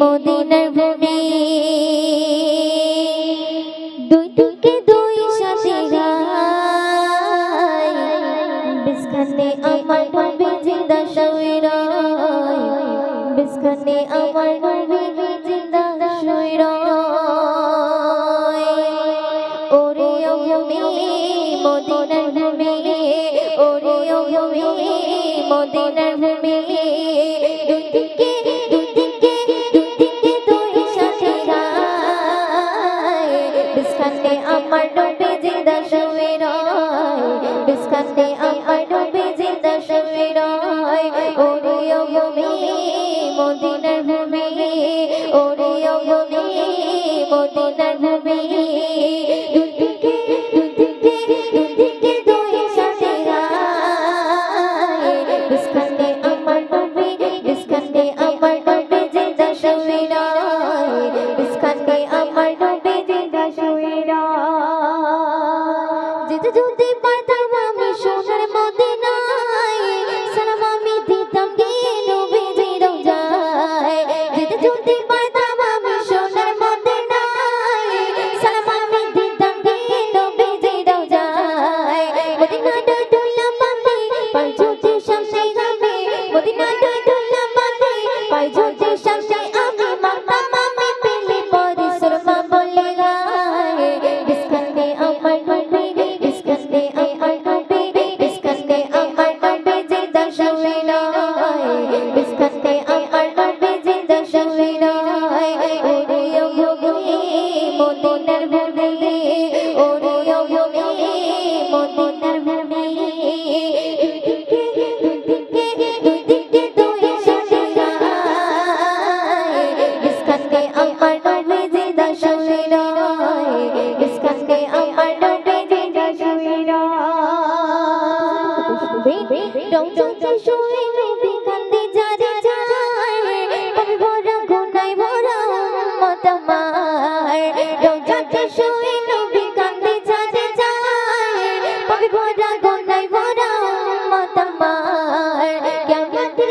মদিনার ভূমি। দুই দিকে দুই সাথে রায়। বিস্কানে আমার নবী জিন্দা শুয়ে রয় বিস্কানে আমার নবী জিন্দা শুয়ে রয় ওরে ভূমি, মদিনার ভূমি। ওরে ভূমি, মদিনার ভূমি। দুই দিকে বিস্কানে আমার ডুবে জিন্দা শুয়ে রয় বিস্কানে আমার ডুবে জিন্দা শুয়ে রয় ওরে ও ভূমি মদিনার ভূমি, ওরে ভূমি মদিনার ভূমি। জিন্দা যেতে যদি পারতাম আমি সোনার মদিনায়, সালাম আমি দিতাম গিয়ে নবীজির রোজায়। যেতে যদি পারতাম আমি সোনার মদিনায়, সালাম আমি দিতাম গিয়ে নবীজির রোজায়। মদিনাটা দুল্লা পাবে পাই সামনে যাবে। মদিনাটা দুল্লা পাবে যদি সামনে শুয়ে রয় ওরে ও ভূমি মদিনার ভূমি ওরে ও ভূমি মদিনার ভূমি আমার নবী জিন্দা শুয়ে রয় বিস্কানে আমার নবী জিন্দা শুয়ে রয় রং চলছে শুয়ে নবী কান্দে যারে যায়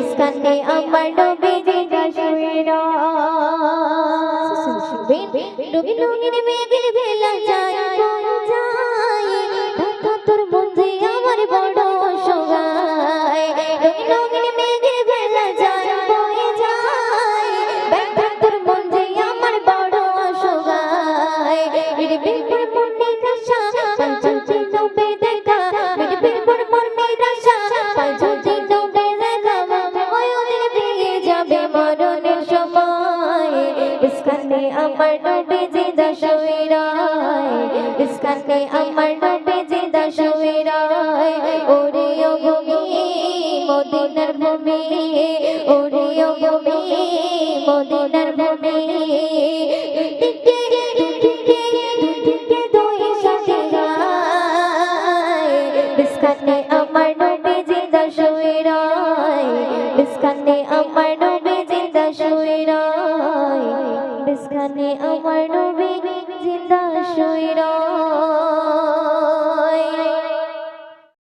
বিস্কানে আমার নবী জিন্দা শুয়ে ডুবি রঙিন মেঘের ভেলা যায় কোন যায়। তোর মন যে আমার বড় মরণের সময় ইসকানে আমার নবী জিন্দা শুয়ে রয় ইসকানে আমার নবী জিন্দা শুয়ে রয় ওরে ভূমি, মদিনার ভূমি, ওরে ভূমি, মদিনার ভূমি। বিস্কানে আমার নবী জিন্দা শুয়ে রয় বিস্কানে আমার নবী জিন্দা শুয়ে রয় বিস্কানে আমার নবী